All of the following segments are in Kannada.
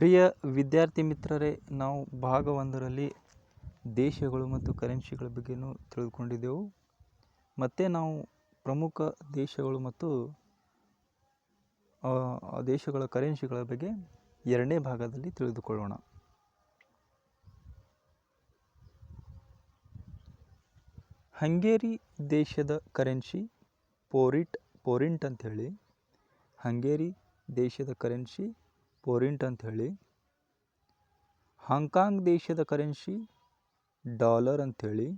ಪ್ರಿಯ ವಿದ್ಯಾರ್ಥಿ ಮಿತ್ರರೇ, ನಾವು ಭಾಗ ಒಂದರಲ್ಲಿ ದೇಶಗಳು ಮತ್ತು ಕರೆನ್ಸಿಗಳ ಬಗ್ಗೆಯೂ ತಿಳಿದುಕೊಂಡಿದ್ದೆವು. ಮತ್ತು ನಾವು ಪ್ರಮುಖ ದೇಶಗಳು ಮತ್ತು, ಆ ದೇಶಗಳ ಕರೆನ್ಸಿಗಳ ಬಗ್ಗೆ ಎರಡನೇ ಭಾಗದಲ್ಲಿ ತಿಳಿದುಕೊಳ್ಳೋಣ. ಹಂಗೇರಿ ದೇಶದ ಕರೆನ್ಸಿ ಪೋರಿಟ್, ಪೋರಿಂಟ್ ಅಂಥೇಳಿ ಹಂಗೇರಿ ದೇಶದ ಕರೆನ್ಸಿ ಪೋರಿಂಟ್ ಅಂಥೇಳಿ ಹಾಂಗ್ಕಾಂಗ್ ದೇಶದ ಕರೆನ್ಸಿ ಡಾಲರ್ ಅಂಥೇಳಿ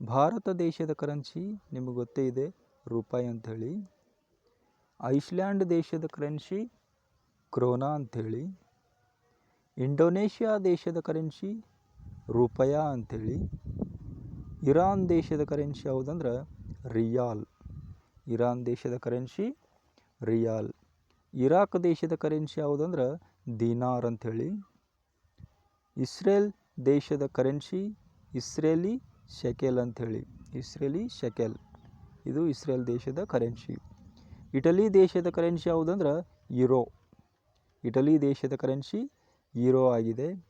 ಭಾರತ ದೇಶದ ಕರೆನ್ಸಿ ನಿಮಗೆ ಗೊತ್ತೇ ಇದೆ, ರೂಪಾಯಿ ಅಂಥೇಳಿ ಐಸ್ಲ್ಯಾಂಡ್ ದೇಶದ ಕರೆನ್ಸಿ ಕ್ರೋನಾ ಅಂಥೇಳಿ ಇಂಡೋನೇಷ್ಯಾ ದೇಶದ ಕರೆನ್ಸಿ ರೂಪಾಯ ಅಂಥೇಳಿ ಇರಾನ್ ದೇಶದ ಕರೆನ್ಸಿ ಯಾವುದಂದ್ರೆ ರಿಯಾಲ್, ಇರಾನ್ ದೇಶದ ಕರೆನ್ಸಿ ರಿಯಾಲ್. ಇರಾಕ್ ದೇಶದ ಕರೆನ್ಸಿ ಯಾವುದಂದ್ರೆ? ದಿನಾರ್ ಅಂಥೇಳಿ. ಇಸ್ರೇಲ್ ದೇಶದ ಕರೆನ್ಸಿ ಇಸ್ರೇಲಿ ಶೆಕೆಲ್ ಅಂಥೇಳಿ. Israeli shekel. ಇದು ಇಸ್ರೇಲ್ ದೇಶದ ಕರೆನ್ಸಿ ಇಟಲಿ ದೇಶದ ಕರೆನ್ಸಿ ಯಾವುದಂದ್ರೆ? ಯುರೋ. ಇಟಲಿ ದೇಶದ ಕರೆನ್ಸಿ ಯುರೋ ಆಗಿದೆ.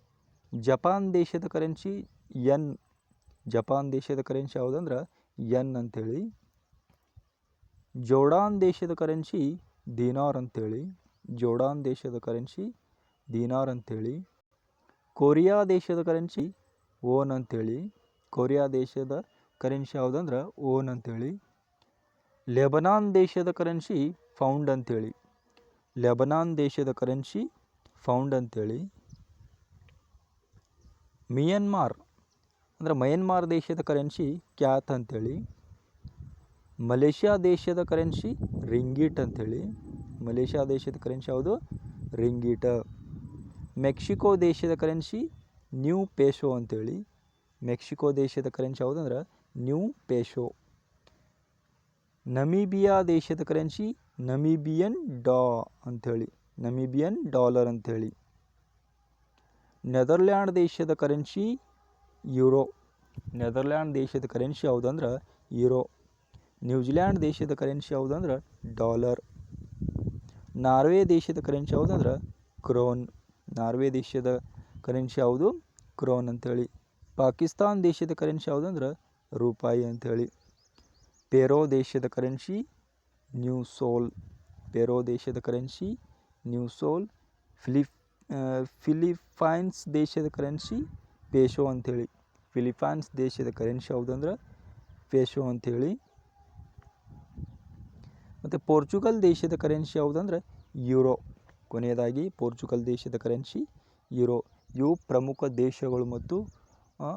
ಜಪಾನ್ ದೇಶದ ಕರೆನ್ಸಿ ಎನ್ ಜಪಾನ್ ದೇಶದ ಕರೆನ್ಸಿ ಯಾವುದಂದ್ರೆ? ಎನ್ ಅಂಥೇಳಿ. ಜೋರ್ಡಾನ್ ದೇಶದ ಕರೆನ್ಸಿ ದಿನಾರ್ ಅಂತೇಳಿ ಜೋಡಾನ್ ದೇಶದ ಕರೆನ್ಸಿ ದಿನಾರ್ ಅಂತೇಳಿ, ಕೊರಿಯಾ ದೇಶದ ಕರೆನ್ಸಿ ಓನ್ ಅಂತೇಳಿ, ಕೊರಿಯಾ ದೇಶದ ಕರೆನ್ಸಿ ಯಾವುದಂದ್ರೆ ಓನ್ ಅಂತೇಳಿ, ಲೆಬನಾನ್ ದೇಶದ ಕರೆನ್ಸಿ ಫೌಂಡ್ ಅಂತೇಳಿ, ಲೆಬನಾನ್ ದೇಶದ ಕರೆನ್ಸಿ ಫೌಂಡ್ ಅಂತೇಳಿ, ಮಿಯನ್ಮಾರ್, ಅಂದರೆ ಮಯನ್ಮಾರ್ ದೇಶದ ಕರೆನ್ಸಿ ಕ್ಯಾತ್ ಅಂಥೇಳಿ ಮಲೇಷ್ಯಾ ದೇಶದ ಕರೆನ್ಸಿ ರಿಂಗಿಟ್ ಅಂಥೇಳಿ. ಮಲೇಷ್ಯಾ ದೇಶದ ಕರೆನ್ಸಿ ಯಾವುದು? ರಿಂಗೀಟ ಮೆಕ್ಸಿಕೋ ದೇಶದ ಕರೆನ್ಸಿ ನ್ಯೂ ಪೇಶೋ ಅಂಥೇಳಿ. ಮೆಕ್ಸಿಕೋ ದೇಶದ ಕರೆನ್ಸಿ ಯಾವುದಂದ್ರೆ ನ್ಯೂ ಪೇಶೋ ನಮೀಬಿಯಾ ದೇಶದ ಕರೆನ್ಸಿ ನಮೀಬಿಯನ್ ಡಾ ಅಂಥೇಳಿ. ನಮೀಬಿಯನ್ ಡಾಲರ್ ಅಂಥೇಳಿ. ನೆದರ್ಲ್ಯಾಂಡ್ ದೇಶದ ಕರೆನ್ಸಿ ಯುರೋ ನೆದರ್ಲ್ಯಾಂಡ್ ದೇಶದ ಕರೆನ್ಸಿ ಯಾವುದಂದ್ರೆ ಯುರೋ ನ್ಯೂಜಿಲ್ಯಾಂಡ್ ದೇಶದ ಕರೆನ್ಸಿ ಯಾವುದಂದ್ರೆ? ಡಾಲರ್ ನಾರ್ವೆ ದೇಶದ ಕರೆನ್ಸಿ ಯಾವುದಂದ್ರೆ? ಕ್ರೋನ್ ನಾರ್ವೆ ದೇಶದ ಕರೆನ್ಸಿ ಯಾವುದು? ಕ್ರೋನ್ ಅಂಥೇಳಿ ಪಾಕಿಸ್ತಾನ್ ದೇಶದ ಕರೆನ್ಸಿ ಯಾವುದಂದ್ರೆ? ರೂಪಾಯಿ ಅಂಥೇಳಿ ಪೆರೋ ದೇಶದ ಕರೆನ್ಸಿ ನ್ಯೂ ಸೋಲ್ ಪೆರೋ ದೇಶದ currency new sol Philip Philippines ದೇಶದ ಕರೆನ್ಸಿ ಪೇಶೋ ಅಂಥೇಳಿ ಫಿಲಿಪೈನ್ಸ್ ದೇಶದ ಕರೆನ್ಸಿ ಯಾವುದಂದ್ರೆ? ಪೇಶೋ ಅಂಥೇಳಿ ಮತ್ತು ಪೋರ್ಚುಗಲ್ ದೇಶದ ಕರೆನ್ಸಿ ಯಾವುದಂದ್ರೆ ಯುರೋ. ಕೊನೆಯದಾಗಿ ಪೋರ್ಚುಗಲ್ ದೇಶದ ಕರೆನ್ಸಿ, ಯುರೋ. ಇವು ಪ್ರಮುಖ ದೇಶಗಳು ಮತ್ತು,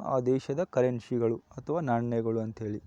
ಆ ದೇಶದ ಕರೆನ್ಸಿಗಳು ಅಥವಾ ನಾಣ್ಯಗಳು ಅಂಥೇಳಿ.